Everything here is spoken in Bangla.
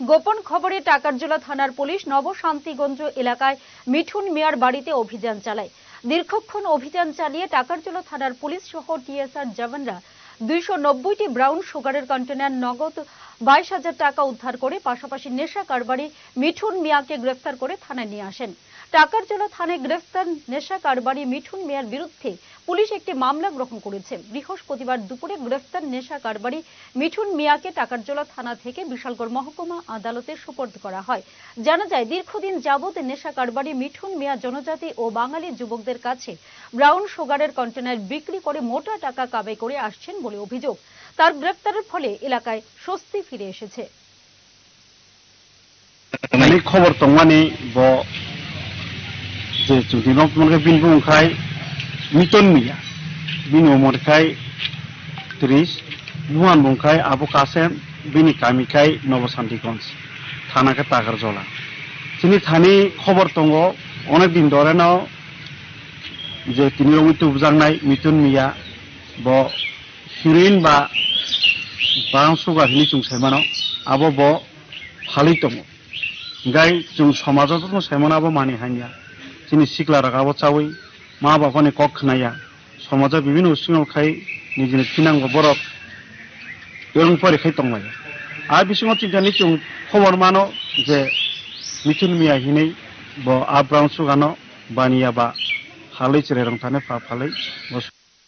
গোপন খবরে টাকারজোলা থানার পুলিশ নবশান্তিগঞ্জ এলাকায় মিঠুন মিয়ার বাড়িতে অভিযান চালায়। দীর্ঘক্ষণ অভিযান চালিয়ে টাকারজোলা থানার পুলিশ সহ টিএসআর জওয়ানরা দুইশো নব্বইটি ব্রাউন সুগারের কন্টেনার নগদ বাইশ হাজার টাকা উদ্ধার করে পাশাপাশি নেশা কারবারি মিঠুন মিয়াকে গ্রেফতার করে থানায় নিয়ে আসেন। টাকারজোলা থানায় গ্রেফতার নেশা কারবারি মিঠুন মিয়ার বিরুদ্ধে পুলিশ একটি মামলা গ্রহণ করেছে। বৃহস্পতিবার দুপুরে গ্রেফতার নেশা কারবারি মিঠুন মিয়াকে টাকারজোলা থানা থেকে বিশালগড় মহকুমা আদালতে সুপর্দ করা হয়। জানা যায়, দীর্ঘদিন যাবৎ নেশা কারবারি মিঠুন মিয়া জনজাতি ও বাঙালি যুবকদের কাছে ব্রাউন সুগারের কন্টেনার বিক্রি করে মোটা টাকা কামাই করে আসছেন বলে অভিযোগ। তার গ্রেফতারের ফলে এলাকায় স্বস্তি ফিরে এসেছে। মানে খবর তংমানি ব যদি মিতন মিয়া, বিন ওমরখাই ত্রিশ, নুয়ান বুংখাই আবু কাসেম, বিনি কামিখাই নবশান্তিগঞ্জ থানাকে তাগার জলা। তিনি থানি খবর তঙ্গ অনেক দিন ধরে নাও যে তিনি মৃত্যু বুঝাং নাই, মিতন মিয়া, ব hirin ba bang suga hini chung semano abo bo phali tomo gai chung samaja tomo semano abo mani hanya chini sikla raga abo chawi ma ba kone kok khnaya সমাজে বিভিন্ন উৎসঙ্গ খাই নিজের ফিনাঙ্গ বরফ এরম পরে খাই তংলাই আর বিসঙ্গ চিন্তানি চুং খবর মানো যে মিথুন মিয়া হিনেই ব আব্রাম সুগানো বানিয়া বা ফালাই চেরে রং থানে ফা ফালাই